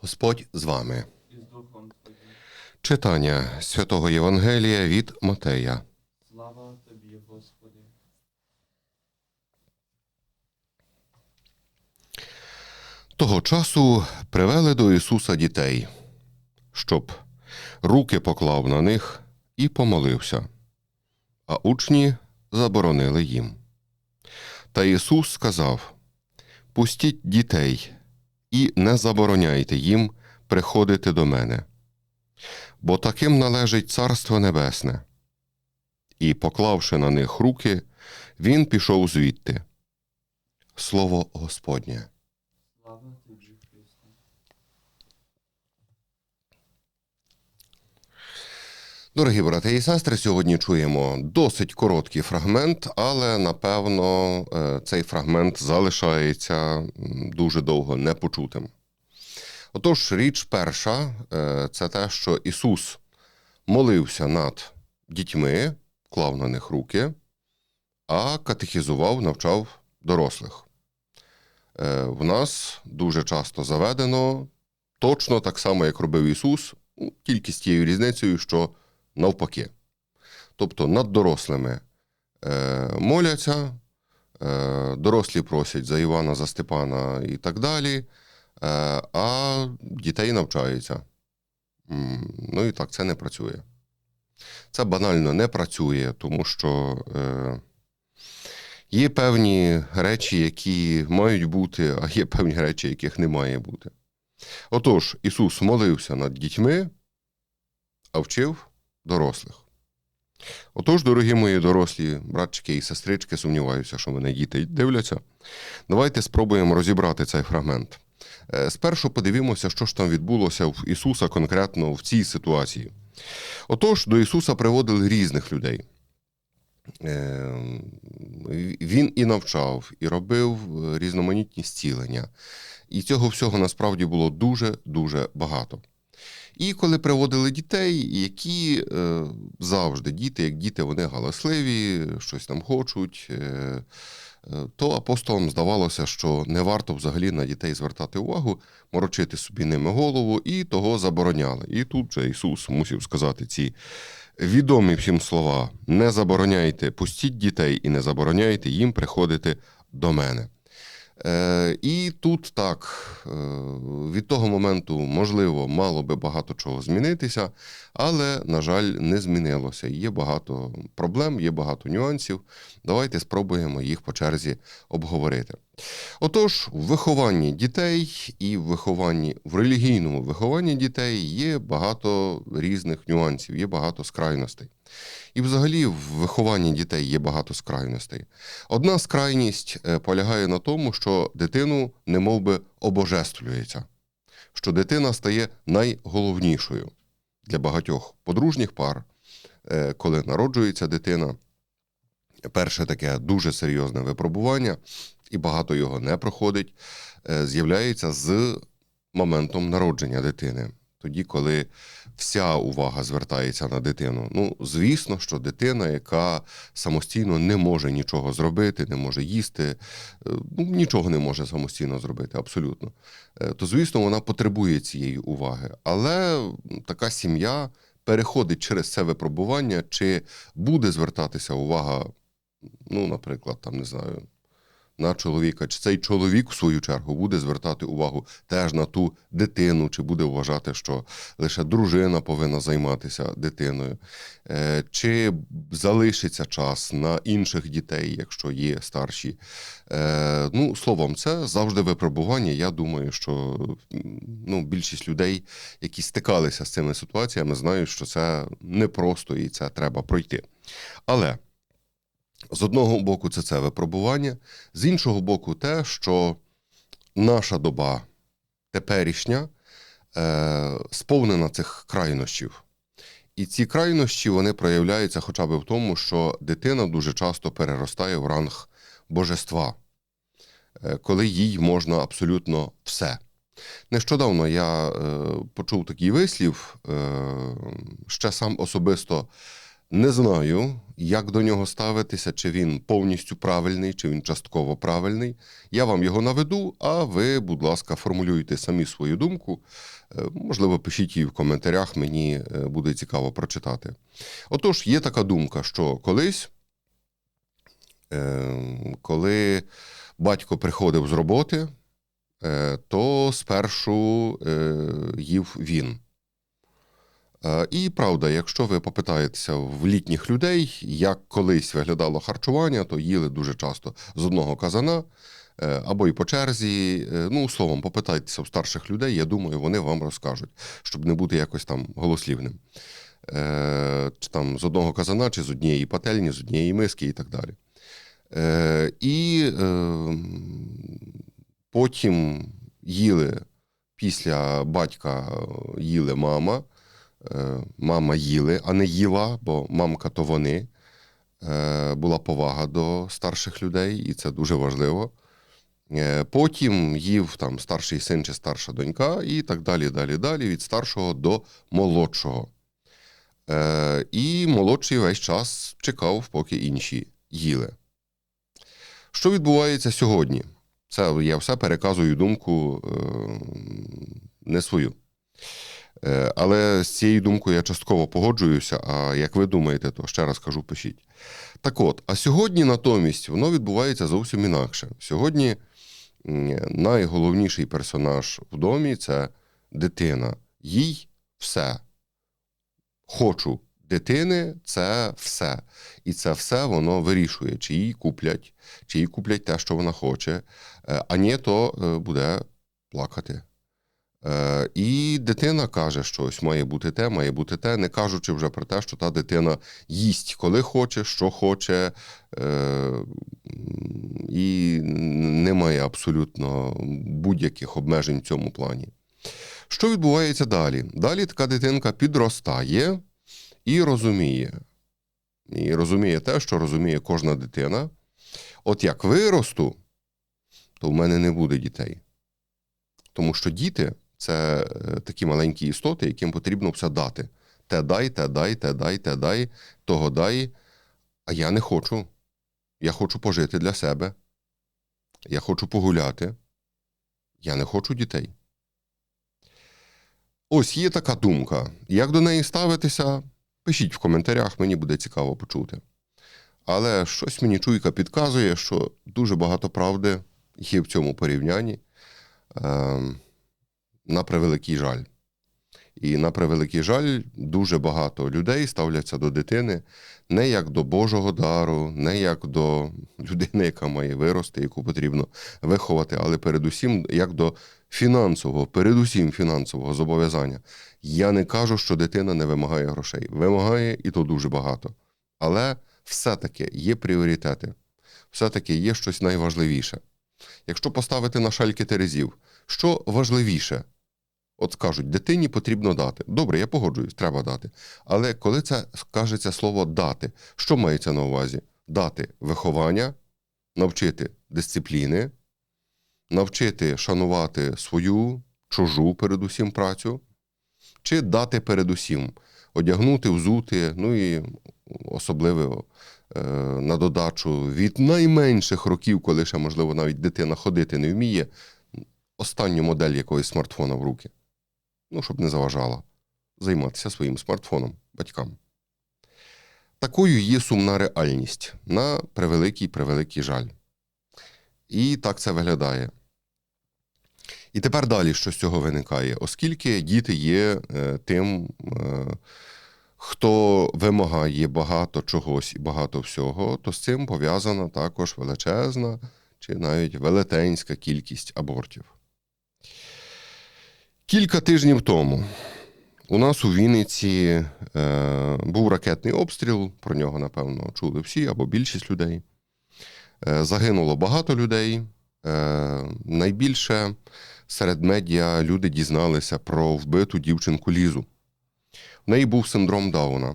Господь з вами. Читання святого Євангелія від Матея. Слава Тобі, Господи. Того часу привели до Ісуса дітей, щоб руки поклав на них і помолився, а учні заборонили їм. Та Ісус сказав: Пустіть дітей і не забороняйте їм приходити до мене, бо таким належить Царство Небесне. І, поклавши на них руки, він пішов звідти. Слово Господнє. Слава Тобі, Христе. Дорогі брати і сестри, сьогодні чуємо досить короткий фрагмент, але напевно е, цей фрагмент залишається дуже довго непочутим. Отож, річ перша е, це те, що Ісус молився над дітьми, клав на них руки, а катехізував, навчав дорослих. Е, В нас дуже часто заведено точно так само, як робив Ісус, тільки з тією різницею, що навпаки. Тобто над дорослими е, моляться, е, дорослі просять за Івана, за Степана і так далі, е, а дітей навчаються. Ну і так це не працює. Це банально не працює, тому що е, є певні речі, які мають бути, а є певні речі, яких не має бути. Отож, Ісус молився над дітьми, а вчив дорослих. Отож, дорогі мої дорослі братчики і сестрички, сумніваюся, що мене діти дивляться. Давайте спробуємо розібрати цей фрагмент. Е, Спершу подивімося, що ж там відбулося в Ісуса конкретно в цій ситуації. Отож, до Ісуса приводили різних людей. Е, Він і навчав, і робив е, різноманітні зцілення. І цього всього насправді було дуже-дуже багато. І коли приводили дітей, які е, завжди діти, як діти, вони галасливі, щось там хочуть, е, е, то апостолам здавалося, що не варто взагалі на дітей звертати увагу, морочити собі ними голову, і того забороняли. І тут же Ісус мусив сказати ці відомі всім слова: не забороняйте, пустіть дітей і не забороняйте їм приходити до мене. Е, і тут так, е, від того моменту, можливо, мало би багато чого змінитися, але, на жаль, не змінилося. Є багато проблем, є багато нюансів. Давайте спробуємо їх по черзі обговорити. Отож, в вихованні дітей і в вихованні в релігійному вихованні дітей є багато різних нюансів, є багато скрайностей. І взагалі в вихованні дітей є багато скрайностей. Одна скрайність е, полягає на тому, що дитину немов би обожествлюється, що дитина стає найголовнішою для багатьох подружніх пар, е, коли народжується дитина. Перше таке дуже серйозне випробування, і багато його не проходить, е, з'являється з моментом народження дитини. Тоді, коли вся увага звертається на дитину. Ну, звісно, що дитина, яка самостійно не може нічого зробити, не може їсти, е, ну, нічого не може самостійно зробити, абсолютно. е, То, звісно, вона потребує цієї уваги. Але така сім'я переходить через це випробування, чи буде звертатися увага, ну, наприклад, там не знаю. На чоловіка, чи цей чоловік, в свою чергу, буде звертати увагу теж на ту дитину, чи буде вважати, що лише дружина повинна займатися дитиною, Е, чи залишиться час на інших дітей, якщо є старші. Е, Ну, словом, це завжди випробування. Я думаю, що ну, більшість людей, які стикалися з цими ситуаціями, знають, що це непросто і це треба пройти. Але. З одного боку, це це випробування, з іншого боку, те, що наша доба теперішня е, сповнена цих крайнощів. І ці крайнощі вони проявляються хоча б в тому, що дитина дуже часто переростає в ранг божества, е, коли їй можна абсолютно все. Нещодавно я е, почув такий вислів, е, ще сам особисто Не знаю, як до нього ставитися, чи він повністю правильний, чи він частково правильний. Я вам його наведу, а ви, будь ласка, формулюйте самі свою думку. Е, Можливо, пишіть її в коментарях, мені е, буде цікаво прочитати. Отож, є така думка, що колись, е, коли батько приходив з роботи, то спершу їв він. Е, І правда, якщо ви попитаєтеся в літніх людей, як колись виглядало харчування, то їли дуже часто з одного казана е, або і по черзі. Е, Ну, словом, попитайтеся в старших людей, я думаю, вони вам розкажуть, щоб не бути якось там голослівним. Чи там з одного казана, чи з однієї пательні, з однієї миски і так далі. І потім їли після батька їли мама. Е, Мама їли, а не їла, бо мамка то вони. Е, Була повага до старших людей, і це дуже важливо. Е, Потім їв там старший син чи старша донька, і так далі, далі, далі, від старшого до молодшого. І молодший весь час чекав, поки інші їли. Що відбувається сьогодні? Це я все переказую думку не свою. Е, Але з цією думкою я частково погоджуюся. А як ви думаєте, то ще раз кажу, пишіть. Так от, а сьогодні натомість воно відбувається зовсім інакше. Сьогодні найголовніший персонаж в домі це дитина. Їй все. Хочу дитини це все. І це все воно вирішує, чи їй куплять, чи їй куплять те, що вона хоче, Е, а ні, то е, буде плакати. Е, І дитина каже, що ось має бути те, має бути те, не кажучи вже про те, що та дитина їсть, коли хоче, що хоче, е, і немає абсолютно будь-яких обмежень в цьому плані. Що відбувається далі? Далі така дитинка підростає і розуміє. І розуміє те, що розуміє кожна дитина. От як виросту, то в мене не буде дітей. Тому що діти це е, такі маленькі істоти, яким потрібно все дати. Те дай, те дай, те дай, те дай, того дай. А я не хочу. Я хочу пожити для себе. Я хочу погуляти. Я не хочу дітей. Ось є така думка. Як до неї ставитися, пишіть в коментарях, мені буде цікаво почути. Але щось мені чуйка підказує, що дуже багато правди є в цьому порівнянні. На превеликий жаль. І на превеликий жаль, дуже багато людей ставляться до дитини не як до Божого дару, не як до людини, яка має вирости, яку потрібно виховати, але передусім як до фінансового, передусім фінансового зобов'язання. Я не кажу, що дитина не вимагає грошей. Вимагає і то дуже багато. Але все-таки є пріоритети, все-таки є щось найважливіше. Якщо поставити на шальки терезів, що важливіше? От скажуть, дитині потрібно дати. Добре, я погоджуюсь, треба дати. Але коли це кажеться слово дати, що мається на увазі? Дати виховання, навчити дисципліни, навчити шанувати свою, чужу передусім працю, чи дати передусім одягнути, взути, ну і особливо е, на додачу від найменших років, коли ще, можливо, навіть дитина ходити не вміє, останню модель якогось смартфона в руки. Ну, щоб не заважала займатися своїм смартфоном батькам. Такою є сумна реальність на превеликий превеликий жаль. І так це виглядає. І тепер далі, що з цього виникає, оскільки діти є е, тим, е, хто вимагає багато чогось і багато всього, то з цим пов'язана також величезна чи навіть велетенська кількість абортів. Кілька тижнів тому у нас у Вінниці е, був ракетний обстріл, про нього, напевно, чули всі або більшість людей. Е, загинуло багато людей. Е, найбільше серед медіа люди дізналися про вбиту дівчинку Лізу. В неї був синдром Дауна.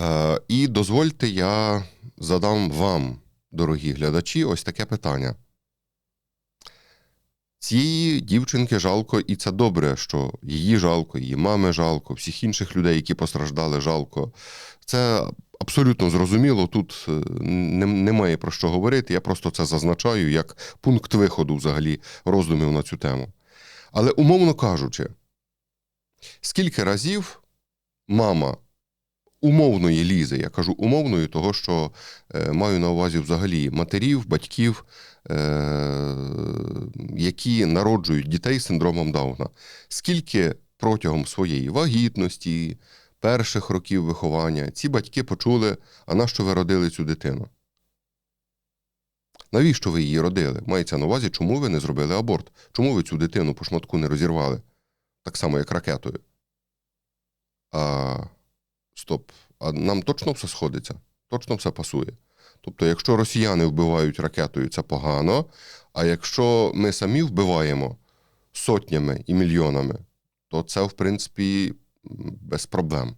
Е, і дозвольте, я задам вам, дорогі глядачі, ось таке питання. Цієї дівчинки жалко, і це добре, що її жалко, її мами жалко, всіх інших людей, які постраждали, жалко. Це абсолютно зрозуміло. Тут е, немає про що говорити. Я просто це зазначаю як пункт виходу взагалі роздумів на цю тему. Але умовно кажучи, скільки разів мама умовної лізи, я кажу умовної, того що е, маю на увазі взагалі матерів, батьків, е, які народжують дітей з синдромом Дауна. Скільки протягом своєї вагітності, перших років виховання ці батьки почули, а нащо ви родили цю дитину? Навіщо ви її родили? Мається на увазі, чому ви не зробили аборт? Чому ви цю дитину по шматку не розірвали? Так само, як ракетою. А, стоп. А нам точно все сходиться? Точно все пасує. Тобто, якщо росіяни вбивають ракетою, це погано. А якщо ми самі вбиваємо сотнями і мільйонами, то це, в принципі, без проблем.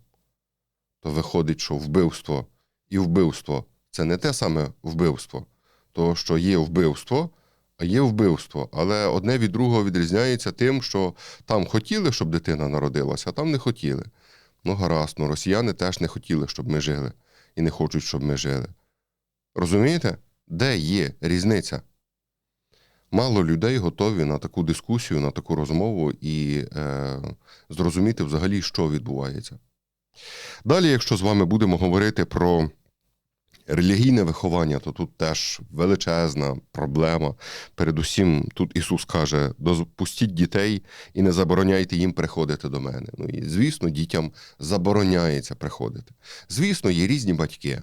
То виходить, що вбивство і вбивство це не те саме вбивство. Тому що є вбивство, а є вбивство. Але одне від другого відрізняється тим, що там хотіли, щоб дитина народилася, а там не хотіли. Ну, гаразд, ну росіяни теж не хотіли, щоб ми жили, і не хочуть, щоб ми жили. Розумієте, де є різниця? Мало людей готові на таку дискусію, на таку розмову і е, зрозуміти взагалі, що відбувається. Далі, якщо з вами будемо говорити про релігійне виховання, то тут теж величезна проблема. Передусім, тут Ісус каже: допустіть дітей і не забороняйте їм приходити до мене. Ну і звісно, дітям забороняється приходити. Звісно, є різні батьки.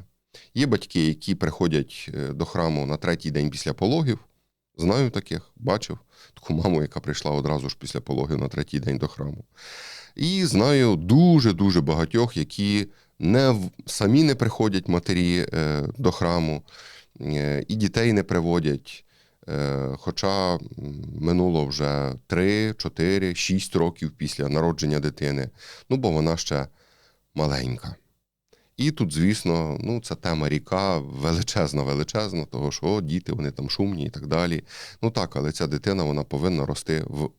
Є батьки, які приходять е, до храму на третій день після пологів. Знаю таких, бачив таку маму, яка прийшла одразу ж після пологів на третій день до храму. І знаю дуже-дуже багатьох, які не самі не приходять матері е, до храму, е, і дітей не приводять. Е, Хоча минуло вже 3, 4, 6 років після народження дитини, ну бо вона ще маленька. І тут, звісно, ну, це тема ріка величезна, величезна, того що о, діти, вони там шумні і так далі. Ну так, але ця дитина вона повинна рости в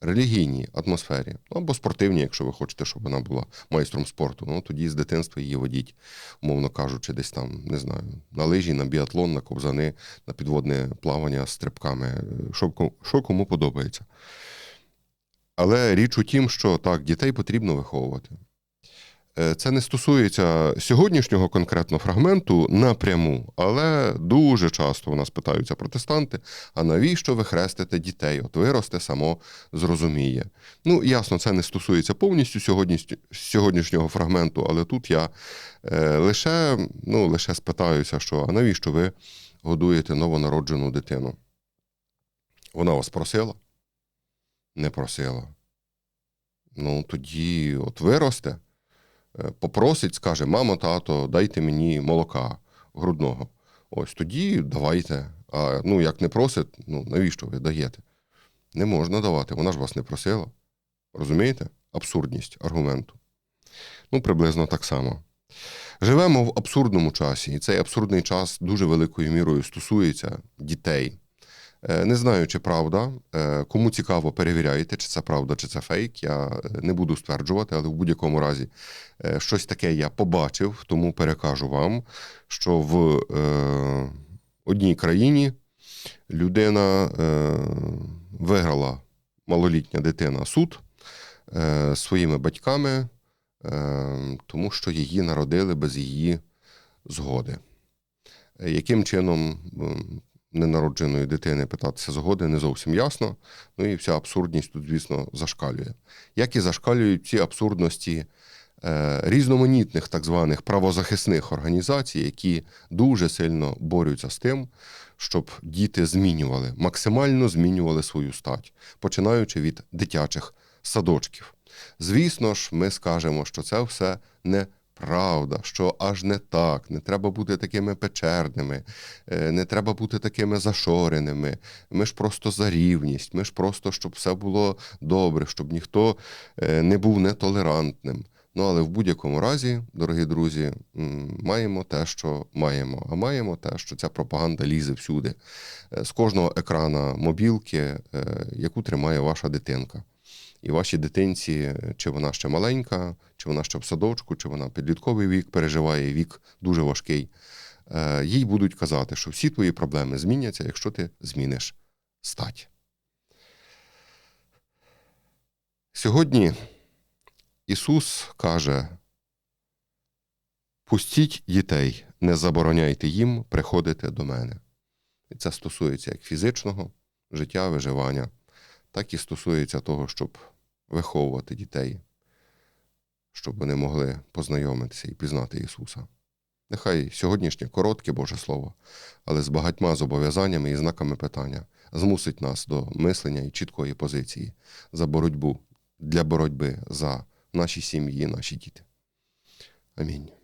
релігійній атмосфері, ну, або спортивній, якщо ви хочете, щоб вона була майстром спорту. Ну тоді з дитинства її водіть, умовно кажучи, десь там, не знаю, на лижі, на біатлон, на ковзани, на підводне плавання з стрибками, що, що кому подобається. Але річ у тім, що так, дітей потрібно виховувати. Е, Це не стосується сьогоднішнього конкретно фрагменту напряму, але дуже часто у нас питаються протестанти: а навіщо ви хрестите дітей? От виросте само зрозуміє. Ну, ясно, це не стосується повністю сьогодність- сьогоднішнього фрагменту, але тут я е, лише, ну, лише спитаюся, що а навіщо ви годуєте новонароджену дитину? Вона вас просила? Не просила. Ну, тоді от виросте попросить, скаже: мамо, тато, дайте мені молока грудного. Ось тоді давайте. А ну, як не просить, ну навіщо ви даєте? Не можна давати, вона ж вас не просила. Розумієте? Абсурдність аргументу. Ну, приблизно так само. Живемо в абсурдному часі, і цей абсурдний час дуже великою мірою стосується дітей. Е, Не знаю, чи правда. Е, Кому цікаво, перевіряйте, чи це правда, чи це фейк. Я е, не буду стверджувати, але в будь-якому разі щось таке я побачив, тому перекажу вам, що в одній країні людина виграла малолітня дитина суд своїми батьками, тому що її народили без її згоди. Яким чином ненародженої дитини питатися згоди, не зовсім ясно. Ну і вся абсурдність тут, звісно, зашкалює. Як і зашкалюють ці абсурдності е, різноманітних так званих правозахисних організацій, які дуже сильно борються з тим, щоб діти змінювали, максимально змінювали свою стать, починаючи від дитячих садочків. Звісно ж, ми скажемо, що це все не правда, що аж не так, не треба бути такими печерними, е, не треба бути такими зашореними. Ми ж просто за рівність, ми ж просто, щоб все було добре, щоб ніхто е, не був нетолерантним. Ну, але в будь-якому разі, дорогі друзі, маємо те, що маємо. А маємо те, що ця пропаганда лізе всюди. Е, З кожного екрана мобілки, яку тримає ваша дитинка. І вашій дитинці, чи вона ще маленька, чи вона ще в садочку, чи вона підлітковий вік переживає вік дуже важкий. е, Їй будуть казати, що всі твої проблеми зміняться, якщо ти зміниш стать. Сьогодні Ісус каже: пустіть дітей, не забороняйте їм приходити до мене. І це стосується як фізичного життя, виживання, так і стосується того, щоб виховувати дітей, щоб вони могли познайомитися і пізнати Ісуса. Нехай сьогоднішнє коротке Боже Слово, але з багатьма зобов'язаннями і знаками питання змусить нас до мислення і чіткої позиції за боротьбу для боротьби за наші сім'ї, наші діти. Амінь.